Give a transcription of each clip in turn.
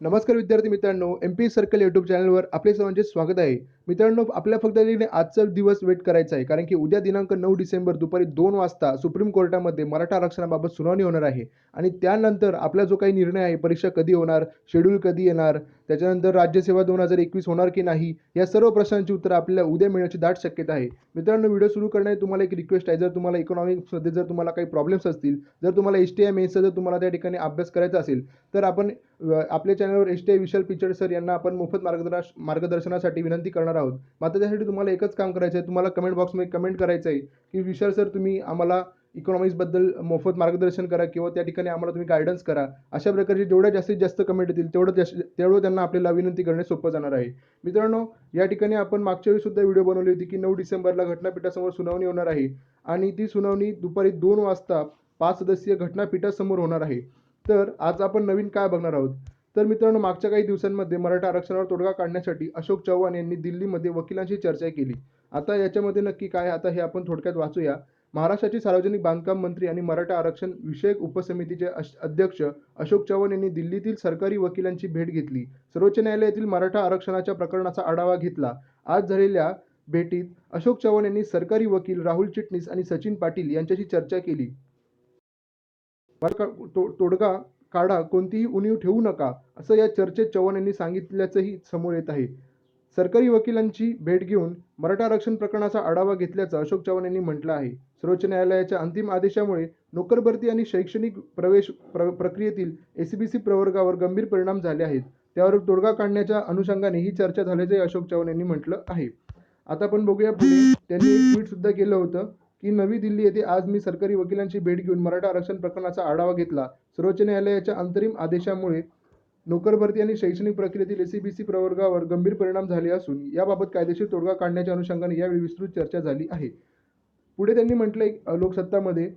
नमस्कार विद्यार्थी मित्रांनो एम पी सर्कल यूट्यूब चॅनलवर आपले सर्वांचे स्वागत आहे. मित्रांनो आपल्या फक्त आजचा दिवस वेट करायचा आहे कारण की उद्या दिनांक नऊ डिसेंबर दुपारी दोन वाजता सुप्रीम कोर्टामध्ये मराठा आरक्षणाबाबत सुनावणी होणार आहे. आणि त्यानंतर आपला जो काही निर्णय आहे परीक्षा कधी होणार शेड्यूल कधी येणार त्याच्यानंतर राज्यसेवा दोन हजार एकवीस होणार की नाही या सर्व प्रश्नांची उत्तरं आपल्याला उद्या मिळण्याची दाट शक्यता आहे. मित्रांनो व्हिडिओ सुरू करण्याची तुम्हाला एक रिक्वेस्ट आहे जर तुम्हाला इकॉनॉमिक्समध्ये जर तुम्हाला काही प्रॉब्लेम्स असतील जर तुम्हाला एस टी आय मेन्सचा जर तुम्हाला त्या ठिकाणी अभ्यास करायचा असेल तर आपण आपल्या चॅनलवर S T I Vishal Pichad sir यांना आपण मोफत मार्गदर्श मार्गदर्शनासाठी विनंती करणार आहोत मात्र त्यासाठी तुम्हाला एकच काम करायचं आहे. तुम्हाला कमेंट बॉक्समध्ये कमेंट करायचं आहे की विशाल सर तुम्ही आम्हाला इकॉनॉमिक्सबद्दल मोफत मार्गदर्शन करा किंवा त्या ठिकाणी आम्हाला तुम्ही गायडन्स करा. अशा प्रकारचे जेवढ्या जास्तीत जास्त कमेंट येतील तेवढं जास्त तेवढं त्यांना आपल्याला विनंती करणे सोपं जाणार आहे. मित्रांनो या ठिकाणी आपण मागच्या वेळी सुद्धा व्हिडिओ बनवली होती की नऊ डिसेंबरला घटनापीठासमोर सुनावणी होणार आहे आणि ती सुनावणी दुपारी दोन वाजता पाच सदस्यीय घटनापीठासमोर होणार आहे. तर आज आपण नवीन काय बघणार आहोत? तर मित्रांनो मागच्या काही दिवसांमध्ये मराठा आरक्षणावर तोडगा काढण्यासाठी अशोक चव्हाण यांनी दिल्लीमध्ये वकिलांशी चर्चा केली. आता याच्यामध्ये नक्की काय आता हे आपण थोडक्यात वाचूया. महाराष्ट्राचे सार्वजनिक बांधकाम मंत्री आणि मराठा आरक्षण विषयक उपसमितीचे अध्यक्ष अशोक चव्हाण यांनी दिल्लीतील सरकारी वकिलांची भेट घेतली. सर्वोच्च न्यायालयातील मराठा आरक्षणाच्या प्रकरणाचा आढावा घेतला. आज झालेल्या भेटीत अशोक चव्हाण यांनी सरकारी वकील राहुल चिटणीस आणि सचिन पाटील यांच्याशी चर्चा केली. तोडगा काढा कोणतीही उणीव ठेवू नका असं या चर्चेत चव्हाण यांनी सांगितल्याचंही समोर येत आहे. सरकारी वकिलांची भेट घेऊन मराठा आरक्षण प्रकरणाचा आढावा घेतल्याचं अशोक चव्हाण यांनी म्हटलं आहे. सर्वोच्च न्यायालयाच्या अंतिम आदेशामुळे नोकरभरती आणि शैक्षणिक प्रवेश प्र प्रक्रियेतील एसीबीसी प्रवर्गावर गंभीर परिणाम झाले आहेत. त्यावर तोडगा काढण्याच्या अनुषंगाने ही चर्चा झाल्याचंही अशोक चव्हाण यांनी म्हटलं आहे. आता आपण बघूया पुढे. त्यांनी एक ट्विट सुद्धा केलं होतं. की नवी दिल्ली येथे आज मी सरकारी वकिलांची भेट घेऊन मराठा आरक्षण प्रकरणाचा आढावा घेतला. सर्वोच्च न्यायालयाच्या अंतरिम आदेशामुळे नोकर भरती आणि शैक्षणिक प्रक्रियेतील एसीबीसी प्रवर्गावर गंभीर परिणाम झाले असून याबाबत कायदेशीर तोडगा काढण्याच्या अनुषंगाने यावेळी विस्तृत चर्चा झाली आहे. पुढे त्यांनी म्हटलंय लोकसत्तामध्ये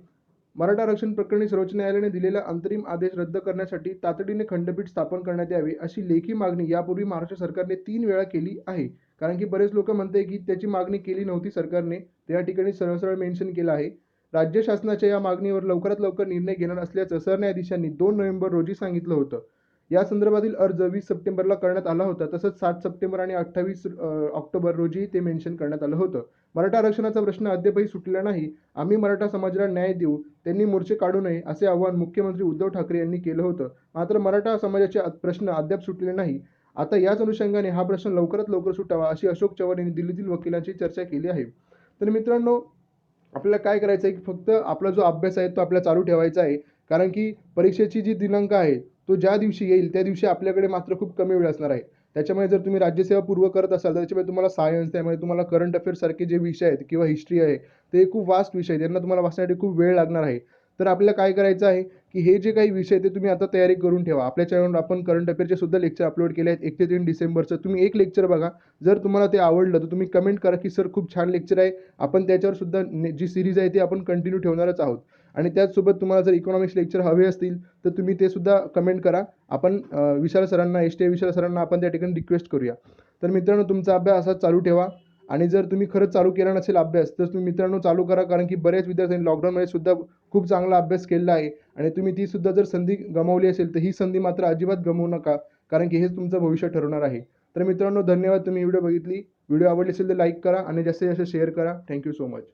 मराठा आरक्षण प्रकरणी सर्वोच्च न्यायालयाने दिलेला अंतरिम आदेश रद्द करण्यासाठी तातडीने खंडपीठ स्थापन करण्यात यावे अशी लेखी मागणी यापूर्वी महाराष्ट्र सरकारने तीन वेळा केली आहे. कारण की बरेच लोक म्हणते की त्याची मागणी केली नव्हती सरकारने त्या ठिकाणी सरळ सरळ मेन्शन केलं आहे. राज्य शासनाच्या या मागणीवर लवकरात लवकर निर्णय घेणार असल्याचं सरन्यायाधीशांनी दोन नोव्हेंबर रोजी सांगितलं होतं. या संदर्भातील अर्ज वीस सप्टेंबरला करण्यात आला होता तसंच सात सप्टेंबर आणि अठ्ठावीस ऑक्टोबर रोजी ते मेन्शन करण्यात आलं होतं. मराठा आरक्षणाचा प्रश्न अद्यापही सुटलेला नाही. आम्ही मराठा समाजाला न्याय देऊ त्यांनी मोर्चे काढू नये असे आवाहन मुख्यमंत्री उद्धव ठाकरे यांनी केलं होतं. मात्र मराठा समाजाचे प्रश्न अद्याप सुटले नाही. आता याच अनुषंगाने हा प्रश्न लवकरात लवकर सुटावा अशी अशोक चव्हाण यांनी दिल्लीतील वकिलांची चर्चा केली आहे. तर मित्रांनो आपल्याला काय करायचं आहे की फक्त आपला जो अभ्यास आहे तो आपल्याला चालू ठेवायचा आहे. कारण की परीक्षेची जी दिनांक आहे तो ज्या दिवशी येईल त्या दिवशी आपल्याकडे मात्र खूप कमी वेळ असणार आहे. त्याच्यामुळे जर तुम्ही राज्यसेवा पूर्व करत असाल तर त्याच्यामुळे तुम्हाला सायन्स त्यामुळे तुम्हाला करंट अफेअर्ससारखे जे विषय आहेत किंवा हिस्ट्री आहे ते खूप वास्ट विषय आहेत. त्यांना तुम्हाला वाचण्यासाठी खूप वेळ लागणार आहे. तर आपल्याला काय करायचं आहे की हे जे काही विषय ते तुम्ही आता तयारी करून ठेवा. आपल्या चॅनलवर आपण करंट अफेअरचे सुद्धा लेक्चर अपलोड केले आहेत. एक ते तीन डिसेंबरचं. तुम्ही एक लेक्चर बघा. जर तुम्हाला ते आवडलं तर तुम्ही कमेंट करा की सर खूप छान लेक्चर आहे. आपण त्याच्यावर सुद्धा जी सिरीज आहे ती आपण कंटिन्यू ठेवणारच आहोत. आणि त्याचसोबत तुम्हाला जर इकॉनॉमिक्स लेक्चर हवे असतील तर तुम्ही ते सुद्धा कमेंट करा. आपण विशाल सरांना एस टी विशाल सरांना आपण त्या ठिकाणी रिक्वेस्ट करूया. तर मित्रांनो तुमचा अभ्यास असाच चालू ठेवा. आणि जर तुम्ही खरंच चालू केला नसेल अभ्यास तर तुम्ही मित्रांनो चालू करा. कारण की बऱ्याच विद्यार्थ्यांनी लॉकडाऊनमध्ये सुद्धा खूप चांगला अभ्यास केलेला आहे. आणि तुम्ही ती सुद्धा जर संधी गमावली असेल तर ही संधी मात्र अजिबात गमवू नका कारण की हेच तुमचं भविष्य ठरवणार आहे. तर मित्रांनो धन्यवाद तुम्ही व्हिडिओ बघितली. व्हिडिओ आवडली असेल तर लाईक करा आणि जास्तीत जास्त शेअर करा. Thank you so much